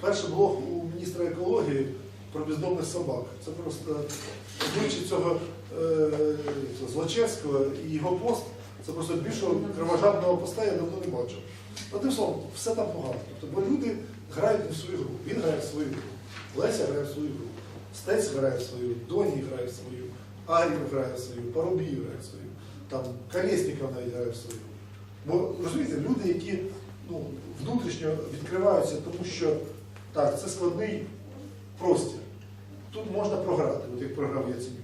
перший блог у міністра екології про бездомних собак. Це просто обличчя цього е, Злочевського і його пост. Це просто більшого кровожадного поста я давно не бачив. Одним словом, все там погано. Тобто, бо люди грають не в свою гру. Він грає в свою гру. Леся грає в свою гру. Стець грає в свою, Доні грає в свою, Арів грає в свою, Парубій грає в свою, там Колєсніков навіть грає в свою. Бо розумієте, люди, які ну, внутрішньо відкриваються, тому що так, це складний простір. Тут можна програти, от як програв Яценюк.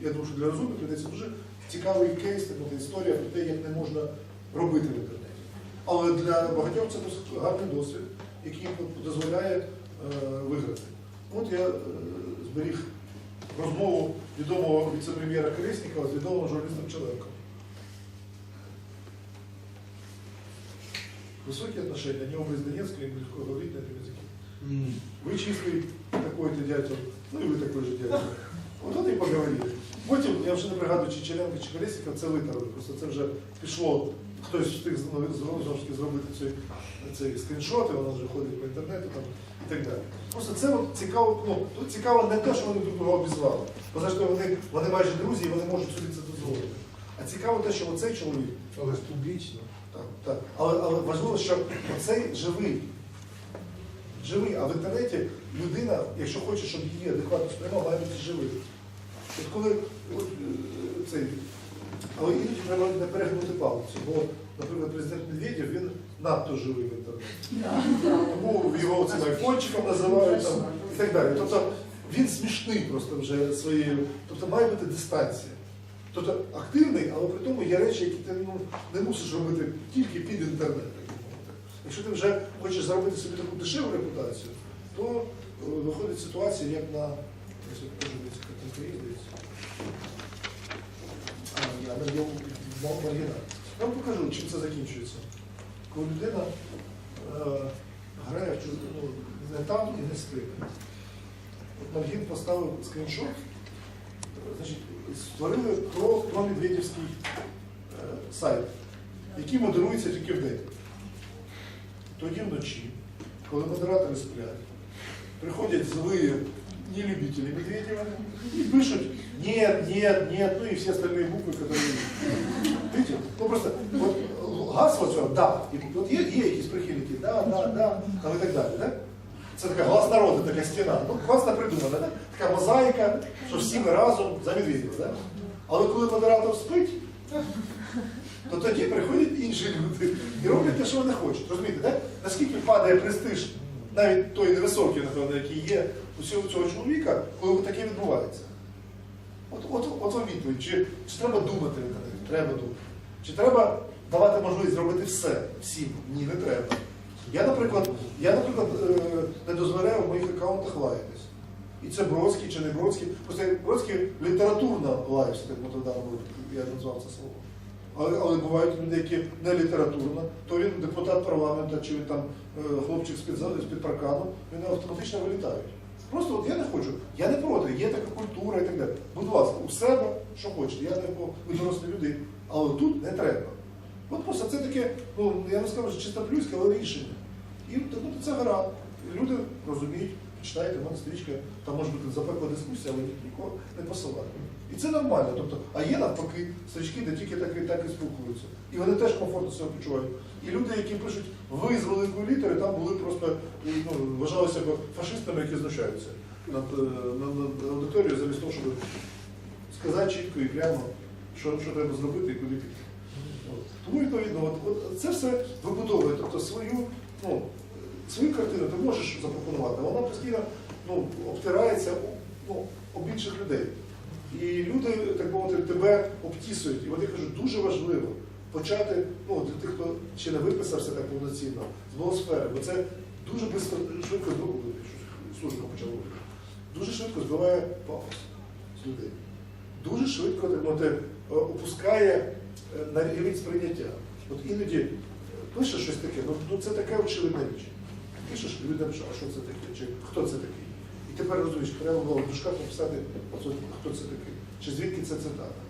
Я думаю, що для розумних людей це дуже цікавий кейс, така от історія про те, як не можна робити в інтернеті. Але для багатьох це досить гарний досвід, який дозволяє е, виграти. От я е, зберіг розмову відомого віце-прем'єра Колєснікова з відомим журналістом Челенком. Высокие отношения, они оба из Донецка, им легко говорить на этом языке. Вы чистый такой-то дядя, ну і ви такой же дядя. От і поговорили. Потім, я вже не пригадую, чи Челенко, чи Колєсніков, це витерли. Просто це вже пішло, хтось встиг ну, таки зробити цей, цей скріншот, і воно вже ходить по інтернету там, і так далі. Просто це от цікаво, ну, тут цікаво не те, що вони друг друга обізвали. Бо зрештою вони, вони майже друзі і вони можуть собі це дозволити. А цікаво те, що оцей чоловік, Але ж публічно. так, так. Але, але важливо, що оцей живий. Живий, а в інтернеті людина, якщо хоче, щоб її адекватно сприймав, має бути живий. От коли от, е, цей, але іноді треба не перегнути палицю, бо, наприклад, президент Медведєв, він надто живий в інтернеті. Тому його цим айфончиком називають там, і так далі. Тобто він смішний просто вже своєю, тобто має бути дистанція. Тобто активний, але при тому є речі, які ти ну, не мусиш робити тільки під інтернет. Якщо ти вже хочеш зробити собі таку дешеву репутацію, то е, виходить ситуація, як на ось от теж десь картинка є. А, ні, на ньому маргінал. Я вам покажу, чим це закінчується. Коли людина е, грає в чужу- ну, не там і не з тим. Маргін поставив скріншот, значить, створили про, про Медведівський е, сайт, який модерується тільки вдень. Тоді вночі, коли модератори сплять, приходять злые нелюбители Медведева и пишут нет, нет, нет, ну и все остальные буквы, которые... Видите? Ну просто вот гасло цього да. І от є, є якісь прихильники, да, да, да, там і так далі. Да? Це така глас народу, така стіна. Ну, класно придумана, да? така мозаїка, що всі ми разом за Медведєва. Да? Але коли модератор спить, то тоді приходять інші люди і роблять те, що вони хочуть. Розумієте, так? наскільки падає престиж навіть той невисокий, напевно, який є у цього, чоловіка, коли таке відбувається. От, от, от вам відповідь. Чи, чи треба думати? Треба думати. Чи треба давати можливість зробити все всім? Ні, не треба. Я, наприклад, я, наприклад, е, не дозволяю в моїх аккаунтах лаятись. І це Бродський чи не Бродський. Просто Бродський літературно лаявся, так я назвав це слово. Але, але бувають люди, які не літературно, то він депутат парламенту, чи він там е, хлопчик з-під паркану, вони автоматично вилітають. Просто от я не хочу, я не проти, є така культура і так далі. Будь ласка, у себе, що хочете, я не ви дорослі люди, але тут не треба. От просто це таке, ну я не скажу, що чисто плюське, але рішення. І ну, це гра. Люди розуміють, читаєте, в мене стрічка, там може бути запекла дискусія, але нікого не посилає. І це нормально. Тобто, а є навпаки стрічки, де тільки так і так і спілкуються. І вони теж комфортно себе почувають. І люди, які пишуть ви з великої літери, там були просто ну, вважалися б фашистами, які знущаються над, е, над, над аудиторією, замість того, щоб сказати чітко і прямо, що, що треба зробити і куди піти. Тому відповідно, от, от це все вибудовує, тобто свою, ну, свою картину ти можеш запропонувати, а вона постійно ну, обтирається ну, об інших людей. І люди, так мовити, тебе обтісують. І от я кажу, дуже важливо почати, ну, для тих, хто ще не виписався так повноцінно, з блогосфери, бо це дуже бистро, швидко служба почала. Дуже швидко збиває пафос з людей. Дуже швидко так мовити, е, опускає е, на рівень сприйняття. От іноді е, пишеш щось таке, ну, ну це така очевидна річ. Пишеш, люди пишуть, а що це таке, чи хто це такий. І тепер розумієш, треба було в дужках написати, хто це такий, чи звідки це цитата.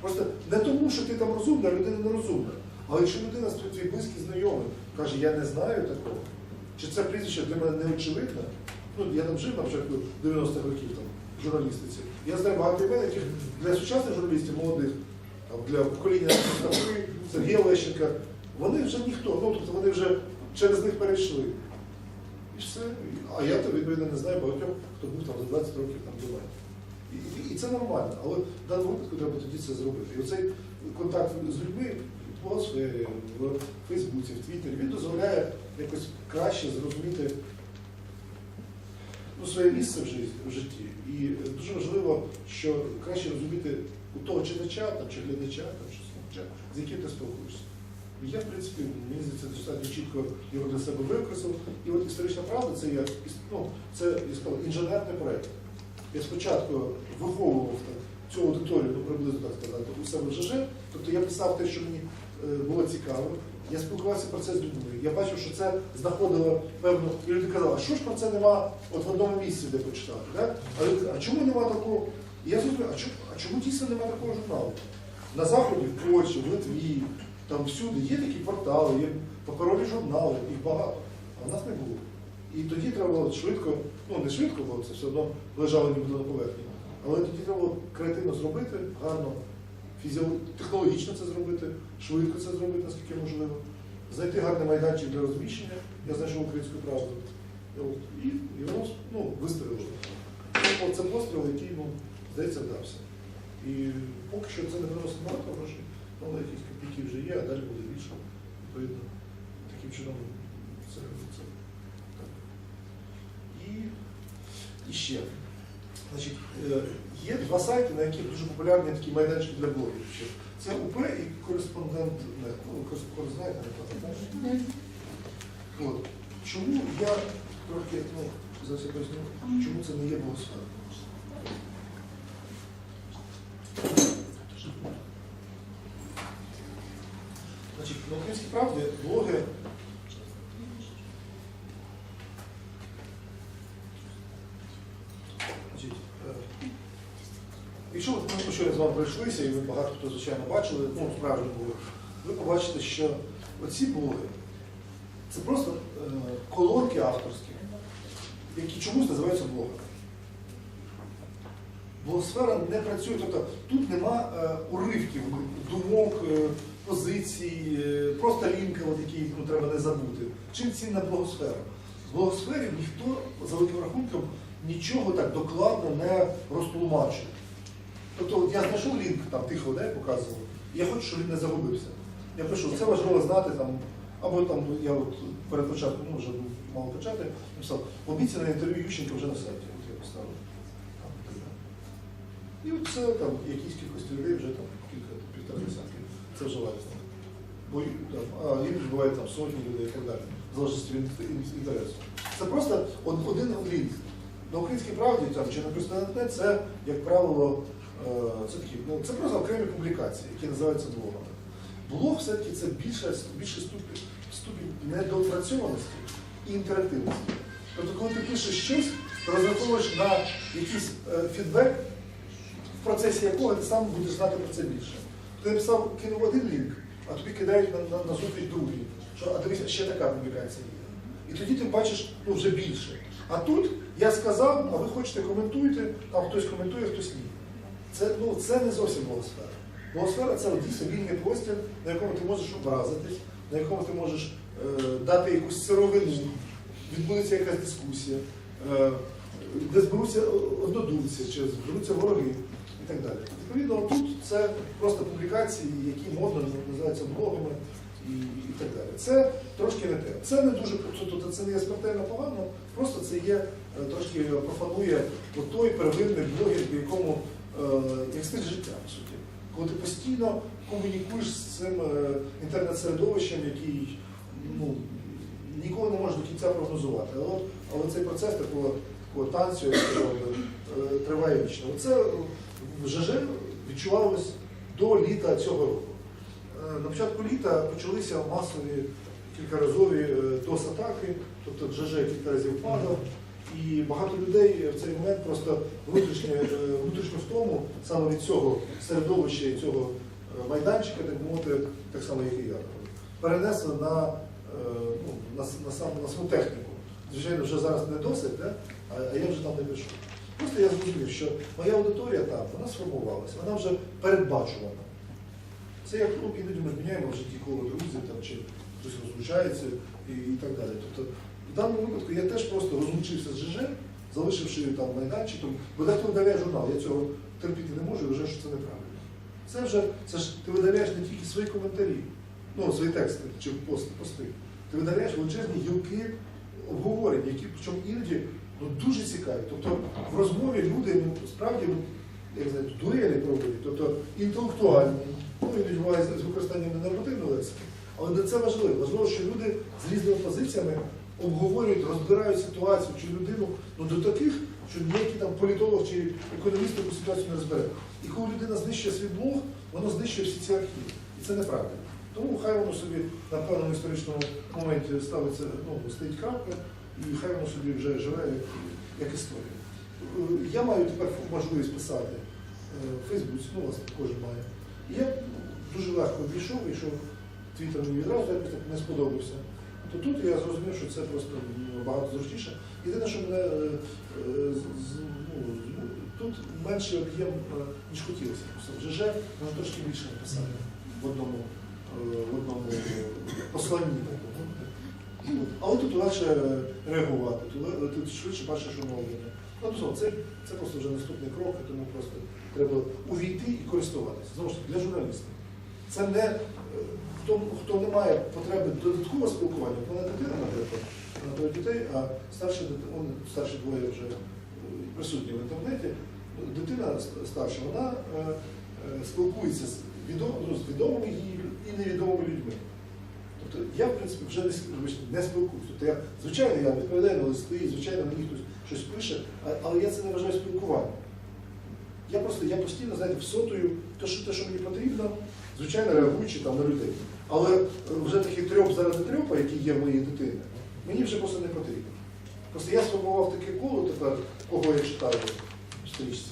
Просто не тому, що ти там розумна, а людина не розумна. Але якщо людина твій близький знайомий каже, я не знаю такого, чи це прізвище для мене не очевидне. Ну, я там жив на початку 90-х років там, в журналістиці. Я знаю багато імен, яких для сучасних журналістів молодих, там, для покоління Сергія Лещенка, вони вже ніхто, ну тобто вони вже через них перейшли. І все. А я то відповідно не знаю багатьох, хто був там за 20 років там до мене. І, і, це нормально, але в даному випадку треба тоді це зробити. І оцей контакт з людьми в атмосфері, в Фейсбуці, в Твіттері, він дозволяє якось краще зрозуміти ну, своє місце в житті. І дуже важливо, що краще розуміти у того читача там, чи глядача, там, чи слухача, з яким ти спілкуєшся. Я, в принципі, мені здається, достатньо чітко його для себе викреслив. І от історична правда це іс- ну, це я сказав, інженерний проєкт. Я спочатку виховував так, цю аудиторію, ну приблизно так сказати, у себе в ЖЖ. Тобто я писав те, що мені е, було цікаво. Я спілкувався про це з людьми. Я бачив, що це знаходило певну. І люди казали, що ж про це нема от в одному місці, де почитати? Да? А а чому нема такого? І я зрозумів, а чому, а чому дійсно нема такого журналу? На Заході, в Польщі, в Литві, там всюди є такі портали, є паперові журнали, їх багато, а в нас не було. І тоді треба було швидко, ну не швидко, бо це все одно лежало ніби на поверхні. Але тоді треба було креативно зробити, гарно, технологічно це зробити, швидко це зробити, наскільки можливо. Знайти гарний майданчик для розміщення, я знайшов українську правду. І воно ну, вистрілило. Це, це постріл, який, ну, здається, вдався. І поки що це не приносить багато грошей, але якісь копійки вже є, а далі буде більше. Відповідно, таким чином це, так. І, і ще. Значить, е, є два сайти, на яких дуже популярні такі майданчики для блогерів. Це УП і кореспондент. Ну, кореспондент, знаєте, не? От. Чому я трохи, ну, зараз я поясню, чому це не є богосфера. Значить, на українській правді блоги Значить, е, Якщо от ми щойно з вами пройшлися, і ви багато хто, звичайно, бачили, ну, справжні були, ви побачите, що оці блоги це просто е, колонки авторські, які чомусь називаються блогами. Блогосфера не працює, тобто тут нема е, уривків, думок, е, позицій, е, просто лінки, які ну, треба не забути. Чим цінна блогосфера? В блогосфері ніхто за великим рахунком нічого так докладно не розтлумачує. Тобто от я знайшов лінк, там тихо де показував, і я хочу, щоб він не загубився. Я пишу, це важливо знати там, або там ну, я от перед початком, ну вже мало почати, написав, обіцяне інтерв'ю Ющенка вже на сайті. От я поставив. Там, і от це там якісь кількості людей вже там кілька півтора десятки. Це варісно. Бо там, а іноді буває там сотні людей і так далі, в залежності від інтересу. Це просто один лінк. На українській правді там, чи на Костянтне це, як правило, е, це такі, ну, це просто окремі публікації, які називаються блогами. Блог все-таки це більше, більше ступінь, ступінь недоопрацьованості і інтерактивності. Тобто, коли ти пишеш щось, ти розраховуєш на якийсь е, фідбек, в процесі якого ти сам будеш знати про це більше. Ти написав, кинув один лінк, а тобі кидають на, на, на зустріч другий. Що, а дивися, ще така публікація є. І тоді ти бачиш ну, вже більше. А тут я сказав, а ви хочете коментуйте, там хтось коментує, хтось ні. Це, ну, це не зовсім блогосфера. Блогосфера це дійсно вільний простір, на якому ти можеш образитись, на якому ти можеш е, дати якусь сировину, відбудеться якась дискусія, е, де зберуться однодумці, чи зберуться вороги і так далі. Відповідно, тут це просто публікації, які модно називаються блогами і, і так далі. Це трошки не те. Це не дуже тобто це не є смертельно погано, просто це є е, трошки профанує той первинний блогер, в якому е, як стиль життя, по суті. Коли ти постійно комунікуєш з цим е, інтернет-середовищем, який ну, ніколи не можеш до кінця прогнозувати. Але, але цей процес такого, такого танцю е, триває вічно. Це в ЖЖ відчувалось до літа цього року. Е, На початку літа почалися масові кількаразові е, DOS-атаки, тобто ЖЖ кілька разів падав, і багато людей в цей момент просто внутрішньо, е, в тому, саме від цього середовища і цього е, майданчика, так мовити, так само, як і я, перенесли на ну, на, на, сам, на саму техніку. Звичайно, вже зараз не досить, да? а, а я вже там не пишу. Просто я зрозумів, що моя аудиторія там, вона сформувалася, вона вже передбачувана. Це як ну, іноді ми міняємо в житті коло друзів там, чи хтось розлучається і, і так далі. Тобто, в даному випадку я теж просто розлучився з ЖЖ, залишивши там майданчиком, бо дехто видаляє журнал, я цього терпіти не можу і вважаю, що це неправильно. Це вже це ж ти видаляєш не тільки свої коментарі, ну, свої тексти чи пости, пости. Ти видаляєш величезні гілки обговорень, які причому іноді ну, дуже цікаві. Тобто в розмові люди ну, справді ну, як знаєте, дуелі проводять, тобто інтелектуальні, ну іноді буває з використанням ненормативної лексики. Але це важливо. Важливо, що люди з різними позиціями обговорюють, розбирають ситуацію чи людину ну, до таких, що ніякий там політолог чи економіст таку ситуацію не розбере. І коли людина знищує свій блог, воно знищує всі ці архіви. І це неправильно. Тому хай воно собі на певному історичному моменті ставиться, ну, стоїть крапка, і хай воно собі вже живе як, як історія. Е, Я маю тепер можливість писати в Фейсбуці, ну, власне, кожен має. Я дуже легко обійшов, і що твіттер мені відразу якось так не сподобався. То тут я зрозумів, що це просто ну, багато зручніше. Єдине, що мене е, е, ну, тут менший об'єм, е, ніж хотілося. Просто в ЖЖ можна трошки більше написати в одному, е, в одному посланні. Але тут легше реагувати, тут, швидше бачиш оновлення. Ну, тобто, це, це просто вже наступний крок, тому просто треба увійти і користуватися. Знову ж таки, для журналістів. Це не е, хто, хто не має потреби додаткового спілкування, в мене дитина, двоє дітей, а старші, дит- он, старші двоє вже е, присутні в інтернеті. Дитина старша, вона е, спілкується з, ну, відомими їй і невідомими людьми. Тобто я, в принципі, вже не, не спілкуюся. Тобто я, звичайно, я відповідаю на листи, звичайно, мені хтось щось пише, але я це не вважаю спілкуванням. Я просто я постійно, знаєте, всотую те, що, те, що мені потрібно, звичайно, реагуючи там на людей. Але вже такий трьоп заради трьопа, який є в моїй дитини, мені вже просто не потрібно. Просто я сформував таке коло тепер, кого я читаю в стрічці.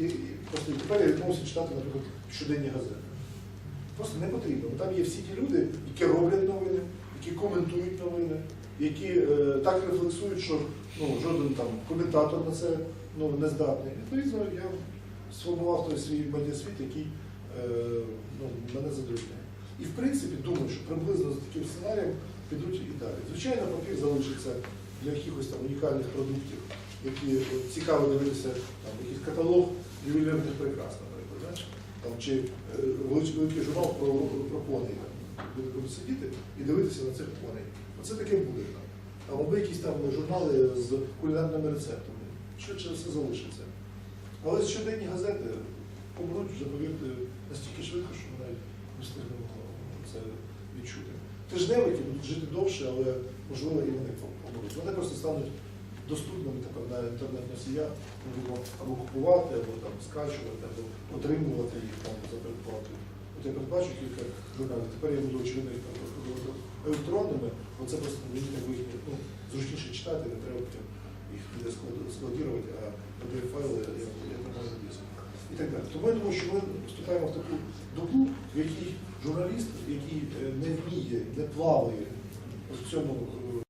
І, і, просто тепер я відмовився читати, наприклад, щоденні газети. Просто не потрібно. Там є всі ті люди, які роблять новини, які коментують новини, які е, так рефлексують, що ну, жоден там коментатор на це ну, не здатний. Відповідно, я сформував той свій медіасвіт, який е, ну, мене задовольняє. І в принципі думаю, що приблизно з таким сценарієм підуть і далі. Звичайно, папір залишиться для якихось там унікальних продуктів, які цікаво дивитися, там, якийсь каталог ювелірних прикрас, наприклад. Знаєш? Там, чи е, великий, журнал про, про коней. Будуть сидіти і дивитися на цих коней. Оце таке буде. Там або якісь там журнали з кулінарними рецептами. Швидше все залишиться. Але щоденні газети помруть вже, повірте, настільки швидко, що ми навіть не встигнемо це відчути. Тижневики будуть жити довше, але можливо і вони помруть. Вони просто стануть доступними тепер на інтернет-носія, будемо або купувати, або там скачувати, або отримувати їх там за передплатою. От я передбачу кілька журналів. Тепер я буду очевидно їх там електронними, бо це просто мені їх, ну, зручніше читати, не треба потім складировать, а pdf файли это я диск. І так далі. Тому я думаю, що ми вступаємо в таку дуплу, в якій журналіст, який е, не вміє, не плаває в цьому е,